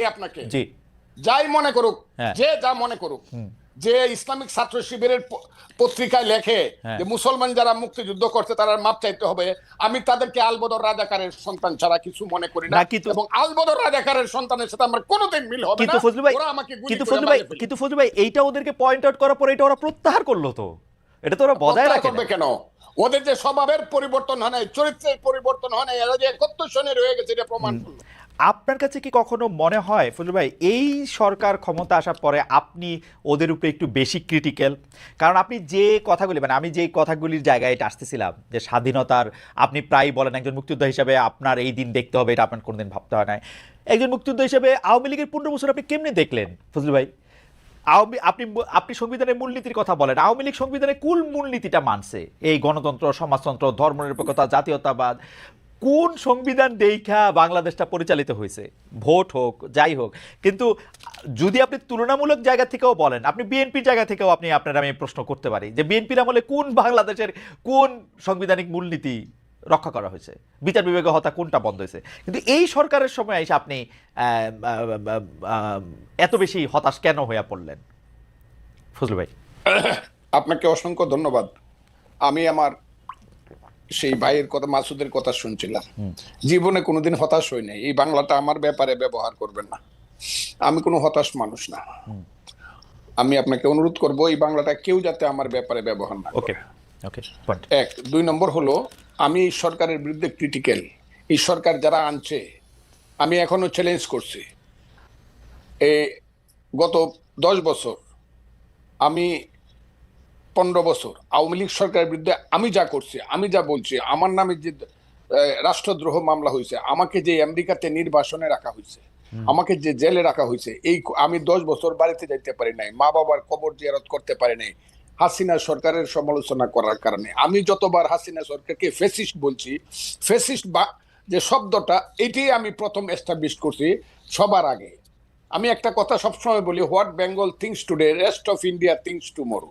দিই আপনাকে। জি। যাই মনে করুক হ্যাঁ। যে যা মনে করুক যে ইসলামিক ছাত্র শিবিরের পত্রিকায় লেখে হ্যাঁ। যে মুসলমান যারা মুক্তিযুদ্ধ করছে তারা মাপ চাইতে হবে আমি তাদেরকে আলবদর রাজাকারের সন্তান ছাড়া কিছু মনে করি না। এবং আলবদর রাজাকারের সন্তানের সাথে আমার কোনোদিন মিল হবে না। ফজলু ভাই ওরা আমাকে কিন্তু ফজলু ভাই কিন্তু ফজলু ভাই এইটা ওদেরকে পয়েন্ট আউট করার পর এটা ওরা প্রত্যাহার করল তো। এটা তো ওরা বজায় প্রত্যাহার রাখে করবে কেন? ওদের যে স্বভাবের পরিবর্তন হয় নাই চরিত্রের পরিবর্তন হয় নাই এরা যে একত্র শনি রয়ে গেছে এটা প্রমাণ করল। আপনার কাছে কি কখনো মনে হয় ফজলু ভাই, এই সরকার ক্ষমতা আসার পরে আপনি ওদের উপরে একটু বেশি ক্রিটিক্যাল কারণ আপনি যে কথাগুলি মানে আমি যে কথাগুলির জায়গায় এটা আসতেছিলাম, যে স্বাধীনতার, আপনি প্রায় বলেন একজন মুক্তিযোদ্ধা হিসাবে আপনার এই দিন দেখতে হবে, এটা আপনার কোনোদিন ভাবতে হয় না একজন মুক্তিযোদ্ধা হিসেবে আওয়ামী লীগের পনেরো বছর আপনি কেমনি দেখলেন ফজলু ভাই? আওয়ামী, আপনি আপনি সংবিধানের মূলনীতির কথা বলেন, আওয়ামী লীগ সংবিধানের কুল মূলনীতিটা মানছে। এই গণতন্ত্র, সমাজতন্ত্র, ধর্মনিরপেক্ষতা, জাতীয়তাবাদ কোন সংবিধান দেখা বাংলাদেশটা পরিচালিত হয়েছে? ভোট হোক, যাই হোক। কিন্তু যদি আপনি তুলনামূলক জায়গা থেকেও বলেন, আপনি বিএনপির জায়গা থেকেও আপনি, আপনার আমি প্রশ্ন করতে পারি যে বিএনপির আমলে কোন বাংলাদেশের কোন সাংবিধানিক মূলনীতি রক্ষা করা হয়েছে? বিচার বিভাগে হত্যা কোনটা বন্ধ হয়েছে? কিন্তু এই সরকারের সময় এসে আপনি এত বেশি হতাশ কেন হয়ে পড়লেন? ফজলু ভাই। আপনাকে অসংখ্য ধন্যবাদ। আমি আমার সেই ভাইয়ের কথা মাসুদের কথা শুনছিলাম। জীবনে কোনোদিন হতাশ হই নাই। এই বাংলাটা আমার ব্যাপারে ব্যবহার করবেন না। আমি কোনো হতাশ মানুষ না। আমি আপনাকে অনুরোধ করব এই বাংলাটা কেউ যাতে আমার ব্যাপারে ব্যবহার না ওকে। ওকে এক। দুই নম্বর হলো আমি এই সরকারের বিরুদ্ধে ক্রিটিক্যাল এই সরকার যারা আনছে আমি এখনও চ্যালেঞ্জ করছি। এ গত দশ বছর আমি পনেরো বছর। আওয়ামী লীগ সরকারের বিরুদ্ধে আমি যা করছি আমি যা বলছি আমার নামে যে রাষ্ট্রদ্রোহ মামলা হয়েছে আমাকে যে আমেরিকাতে নির্বাসনে রাখা হয়েছে আমাকে যে জেলে রাখা হয়েছে এই আমি দশ বছর বাড়িতে যাইতে পারি নাই মা বাবার কবর জিয়ারত করতে পারি নাই হাসিনা সরকারের সমালোচনা করার কারণে। আমি যতবার হাসিনা সরকারকে ফেসিস্ট বলছি ফেসিস্ট বা যে শব্দটা এটি আমি প্রথম এস্টাবলিশ করছি সবার আগে। আমি একটা কথা সবসময় বলি what Bengal thinks today rest of India thinks tomorrow.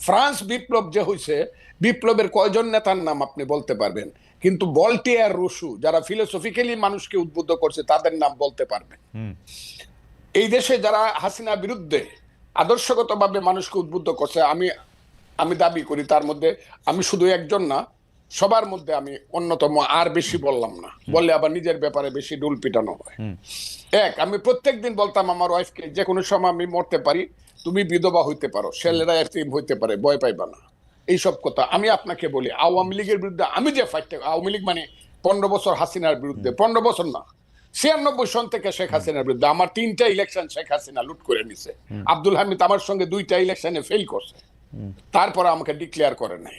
France বিপ্লব যে হয়েছে বিপ্লবের কয়জন নেতার নাম আপনি বলতে পারবেন? কিন্তু বলটিয়ার রুশু যারা ফিলোসফিক্যালি মানুষকে উদ্বুদ্ধ করছে তাদের নাম বলতে পারবেন। এই দেশে যারা হাসিনা বিরুদ্ধে আদর্শগতভাবে মানুষকে উদ্বুদ্ধ করছে আমি আমি দাবি করি তার মধ্যে আমি শুধু একজন না সবার মধ্যে আমি অন্যতম আর বেশি বললাম না। বললে আবার নিজের ব্যাপারে বেশি ডুল পিটানো হয়। এক আমি প্রত্যেক দিন বলতাম আমার ওয়াইফকে যে কোনো সময় আমি মরতে পারি তুমি বিধবা হইতে পারো ছেলেরা এতিম হইতে পারে ভয় পাইবা না। এইসব কথা আমি আপনাকে বলি আওয়ামী লীগের বিরুদ্ধে আমি যে ফাইটটা আওয়ামী লীগ মানে পনেরো বছর হাসিনার বিরুদ্ধে পনেরো বছর না ছিয়ানব্বই সন থেকে শেখ হাসিনার বিরুদ্ধে আমার তিনটা ইলেকশন শেখ হাসিনা লুট করে নিছে। আব্দুল হামিদ আমার সঙ্গে দুইটা ইলেকশনে ফেল করছে। তারপরে আমাকে ডিক্লেয়ার করে নাই।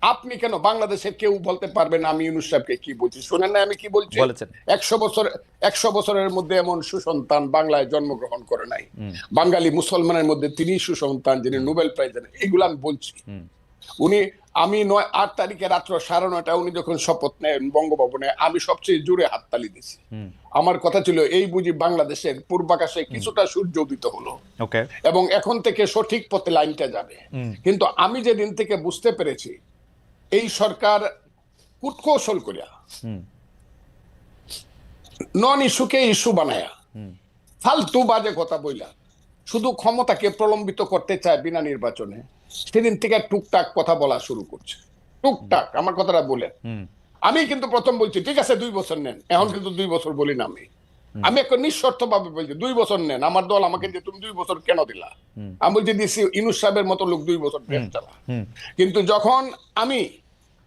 আপনি কেন বাংলাদেশের কেউ বলতে পারবেন আমি ইউনুস সাহেবকে কি বলছি? শোনেন না আমি কি বলছি? একশো বছর একশো বছরের মধ্যে এমন সুসন্তান বাংলায় জন্মগ্রহণ করে নাই। বাঙালি মুসলমানের মধ্যে তিনি সুসন্তান যিনি নোবেল প্রাইজ এগুলো আমি বলছি। উনি আমি নয় আট তারিখে রাত্র সাড়ে নয়টা উনি যখন শপথ নেন বঙ্গভবনে আমি সবচেয়ে জোরে হাততালি দিছি আমার কথা ছিল এই বুঝি বাংলাদেশের পূর্বাকাশে কিছুটা সূর্য উদিত হলো। এবং এখন থেকে সঠিক পথে লাইনটা যাবে। কিন্তু আমি যেদিন থেকে বুঝতে পেরেছি এই সরকার কুটকৌশল করিয়া নন ইস্যুকে ইস্যু বানায়া। ফালতু বাজে কথা বইলা। শুধু ক্ষমতাকে প্রলম্বিত করতে চায় বিনা নির্বাচনে সেদিন থেকে টুকটাক কথা বলা শুরু করছে। টুকটাক আমার কথাটা বলেন আমি কিন্তু প্রথম বলছি ঠিক আছে দুই বছর নেন। এখন কিন্তু দুই বছর বলি না আমি। আমি একটা নিঃশর্ত ভাবে বলছি দুই বছর নেন। আমার দল আমাকে যে তুমি দুই বছর কেন দিলা? আমি বলছি দিছি ইনুস সাহেবের মতো লোক দুই বছর চালা। কিন্তু যখন আমি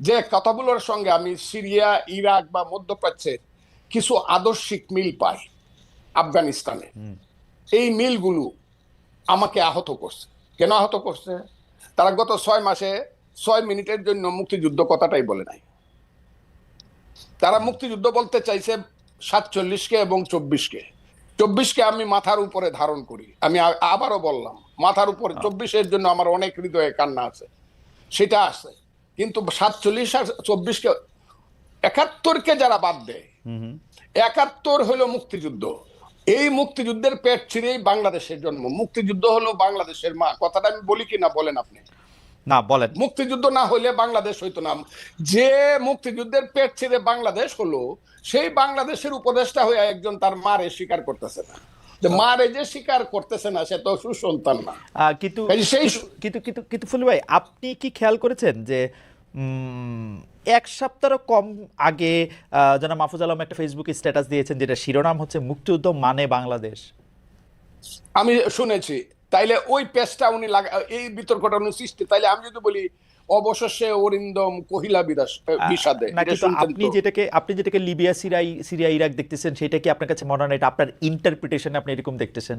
যে কথাগুলোর সঙ্গে আমি সিরিয়া ইরাক বা মধ্যপ্রাচ্যের কিছু আদর্শিক মিল পাই আফগানিস্তানে। এই মিলগুলো আমাকে আহত করছে। কেন আহত করছে? তারা গত ছয় মাসে ছয় মিনিটের জন্য মুক্তিযুদ্ধ কথাটাই বলে নাই। তারা মুক্তিযুদ্ধ বলতে চাইছে সাতচল্লিশকে এবং চব্বিশকে। চব্বিশকে আমি মাথার উপরে ধারণ করি। আমি আবারও বললাম মাথার উপরে চব্বিশের জন্য আমার অনেক হৃদয়ে কান্না আছে। সেটা আছে। কিন্তু সাতচল্লিশ আর চব্বিশকে একাত্তরকে যারা বাদ দেয়। একাত্তর হলো মুক্তিযুদ্ধ। এই মুক্তিযুদ্ধের পেট ছিঁড়েই বাংলাদেশের জন্ম। মুক্তিযুদ্ধ হলো বাংলাদেশের মা। কথাটা আমি বলি কি না বলেন আপনি? না বলেন। মুক্তিযুদ্ধ না হলে বাংলাদেশ হইতো না। যে মুক্তিযুদ্ধের পেট ছিঁড়ে বাংলাদেশ হলো সেই বাংলাদেশের উপদেষ্টা হয়ে একজন তার মারে স্বীকার করতেছে না। যে মারে যে স্বীকার করতেছে না সে তো সুসন্তান না। কিন্তু সেই- কিন্তু- কিন্তু কিন্তু ফুলু ভাই আপনি কি খেয়াল করেছেন যে এক সপ্তাহ কম আগে যেন মাহফুজ আলম একটা ফেসবুকে স্ট্যাটাস দিয়েছেন যেটা শিরোনাম হচ্ছে মুক্তিযুদ্ধ মানে বাংলাদেশ। আমি শুনেছি। তাইলে ওই পেজটা উনি লাগা এই বিতর্কটা উনি সৃষ্টি তাইলে আমি যদি বলি অবশেষে অরিন্দম কহিলা বিদাস বিষাদে আপনি যেটাকে আপনি যেটাকে লিবিয়া সিরিয়া ইরাক দেখতেছেন সেটা কি আপনার কাছে মনে হয় এটা আপনার ইন্টারপ্রিটেশন আপনি এরকম দেখতেছেন?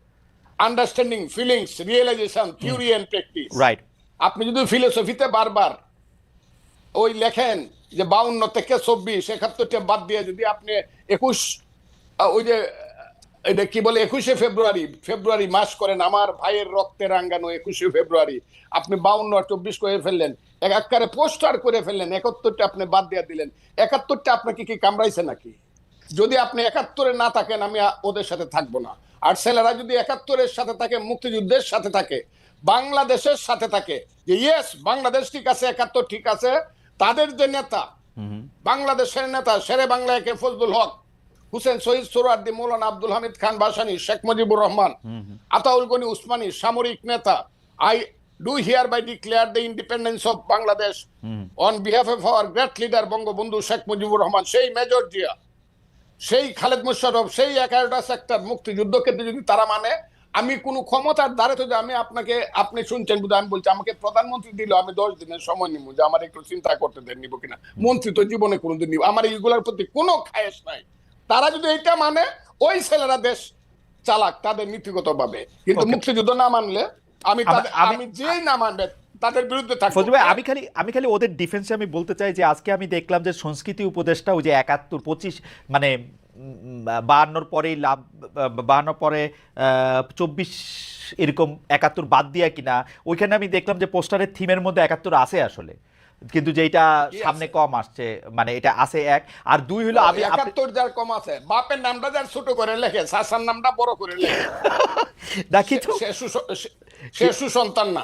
understanding feelings realisation theory and practice right আপনি যদি ফিলোসফিতে বারবার ওই লেখেন যে বাউন্ন থেকে চব্বিশ একাত্তরটা বাদ দিয়ে যদি আপনি একুশ ওই যে এটা কি বলে একুশে ফেব্রুয়ারি ফেব্রুয়ারি মাস করেন আমার ভাইয়ের রক্তে রাঙ্গানো একুশে ফেব্রুয়ারি আপনি বাউন্ন চব্বিশ করে ফেললেন এক আকারে পোস্টার করে ফেললেন একাত্তরটা আপনি বাদ দিয়ে দিলেন একাত্তরটা আপনাকে কি কামড়াইছে নাকি? যদি আপনি একাত্তরে না থাকেন আমি ওদের সাথে থাকব না। আর ছেলেরা যদি একাত্তরের সাথে থাকে মুক্তিযুদ্ধের সাথে থাকে বাংলাদেশের সাথে থাকে যে ইয়েস বাংলাদেশ ঠিক আছে একাত্তর ঠিক আছে তাদের যে নেতা বাংলাদেশের নেতা শেরে বাংলা একে ফজলুল হক হুসেন শহীদ সোরার্দি মৌলানা আব্দুল হামিদ খান বাসানি শেখ মুজিবুর রহমান আতাউল গনি উসমানী সামরিক নেতা I do hereby declare the independence of Bangladesh on behalf of our great leader Bangabandhu Sheikh Mujibur Rahman সেই মেজর জিয়া। সেই খালেদ মুশারফ সেই এগারোটা সেক্টর মুক্তিযুদ্ধকে যদি তারা মানে আমি কোন ক্ষমতার দ্বারে তো আমি আপনাকে আপনি শুনছেন বুঝে আমি বলছি আমাকে প্রধানমন্ত্রী দিল আমি দশ দিনের সময় নিব যে আমার একটু চিন্তা করতে দেন নিব কিনা। মন্ত্রী তো জীবনে কোনোদিন নিব আমার এইগুলোর প্রতি কোনো খায়েশ নাই। তারা যদি এটা মানে ওই ছেলেরা দেশ চালাক তাদের নীতিগত ভাবে কিন্তু. মুক্তিযুদ্ধ না মানলে আমি- আমি যেই না মানবে তাদের বিরুদ্ধে থাকব। ফজলু ভাই আমি খালি আমি খালি ওদের ডিফেন্সে আমি বলতে চাই যে আজকে আমি দেখলাম যে সংস্কৃতি উপদেষ্টা ওই যে একাত্তর পঁচিশ মানে বাহান্নর পরেই লাভ বাহান্ন পরে চব্বিশ এরকম একাত্তর বাদ দিয়া কিনা ওইখানে আমি দেখলাম যে পোস্টারের থিমের মধ্যে একাত্তর আছে আসলে। কিন্তু যেটা সামনে কম আসছে মানে এটা আছে এক। আর দুই হলো আমি একাত্তর যার কম আছে বাপের নামটা যার ছোট করে লেখে শাসার নামটা বড় করে লেখে। দেখি সে- সে সুসন্তান না।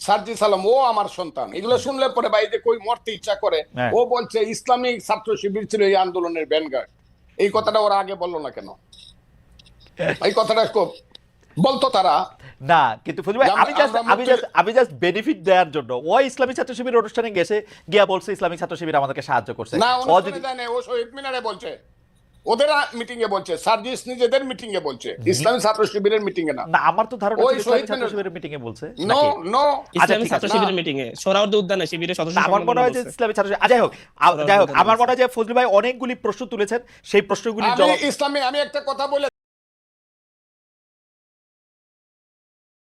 সার্জি সালাম ও আমার সন্তান। এগুলো শুনলে পরে ভাই যে কই মরতে ইচ্ছা করে হ্যাঁ। ও বলছে ইসলামিক ছাত্র শিবির ছিল এই আন্দোলনের ব্যানগার্ড এই কথাটা ওরা আগে বলল না কেন? এই কথাটা খুব বলতো তারা। না কিন্তু ফজলু ভাই আমি জাস্ট আমি জাস্ট আমি জাস্ট বেনিফিট দেওয়ার জন্য ও ইসলামিক ছাত্র শিবির অনুষ্ঠানে গেছে গিয়া বলছে ইসলামিক ছাত্র শিবির আমাদেরকে সাহায্য করছে। না ও দেয় ও শহীদ মিনারে বলছে। ওদের মিটিং এ বলছে সার্জিস নিজেদের মিটিং এ বলছে ইসলামী ছাত্র শিবিরের মিটিং এ না। না আমার তো ধারণা ওই শহীদ ছাত্র শিবিরের মিটিং এ বলছে নো নো ইসলামী ছাত্র শিবিরের মিটিং এ সোহরাওয়ার্দী উদ্যানে শিবিরের সদস্য আমার মনে হয় যে ইসলামী ছাত্র শিবির- আচ্ছা, যাই হোক যাই হোক আমার। মনে হয় যে ফজলু ভাই অনেকগুলি প্রশ্ন তুলেছেন সেই প্রশ্নগুলির আমি জবাব ইসলামে আমি একটা কথা বলে